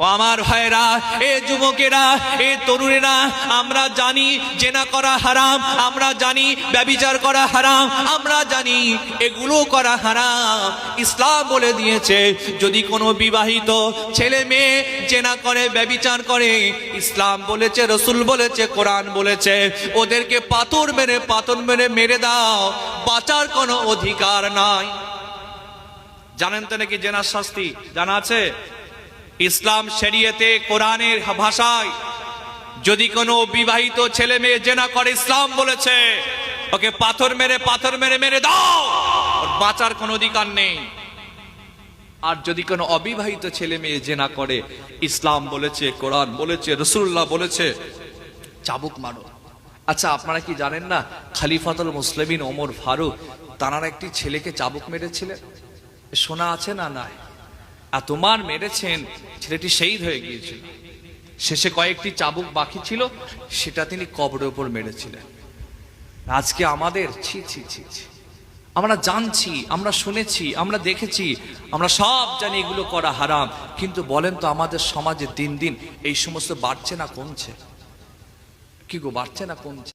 ও আমার ভাইরা এ যুবকেরা, এ তরুণেরা, আমরা জানি জেনা করা হারাম, আমরা জানি ব্যবিচার করা হারাম, আমরা জানি এগুলো করা হারাম। ইসলাম বলে দিয়েছে, যদি কোনো বিবাহিত ছেলে মেয়ে জেনা করে, ব্যবিচার করে, ইসলাম বলেছে, রসুল বলেছে, কোরআন বলেছে, ওদেরকে পাথর মেরে পাথর মেরে মেরে দাও, বাঁচার কোনো অধিকার নাই। জানেন তো নাকি জেনার শাস্তি? জানা আছে? ইসলাম শরিয়তে কোরআনের ভাষায় যদি কোনো বিবাহিত ছেলে মেয়ে জেনা করে ইসলাম বলেছে, ওকে পাথর মেরে পাথর মেরে মেরে দাও বাঁচার কোনো অধিকার নেই। আর যদি কোনো অবিবাহিত ছেলে মেয়ে জেনা করে, ইসলাম বলেছে, কোরআন বলেছে রসুল্লাহ বলেছে, চাবুক মারো। আচ্ছা আপনারা কি জানেন না, খালিফাতুল মুসলিমিন ওমর ফারুক, তানার একটি ছেলেকে চাবুক মেরেছিলেন? শোনা আছে না নাই? আর তোমার মেরেছেন, ছেলেটি শহীদ হয়ে গিয়েছিল। শেষে কয়েকটি চাবুক বাকি ছিল, সেটা তিনি কবরের উপর মেরেছিলেন। আজকে আমাদের, ছি ছি ছি ছি। আমরা জানছি, আমরা শুনেছি, আমরা দেখেছি, আমরা সব জানি এগুলো করা হারাম। কিন্তু বলেন তো আমাদের সমাজে দিন দিন এই সমস্ত বাড়ছে না কমছে? কি গো, বাড়ছে না কমছে?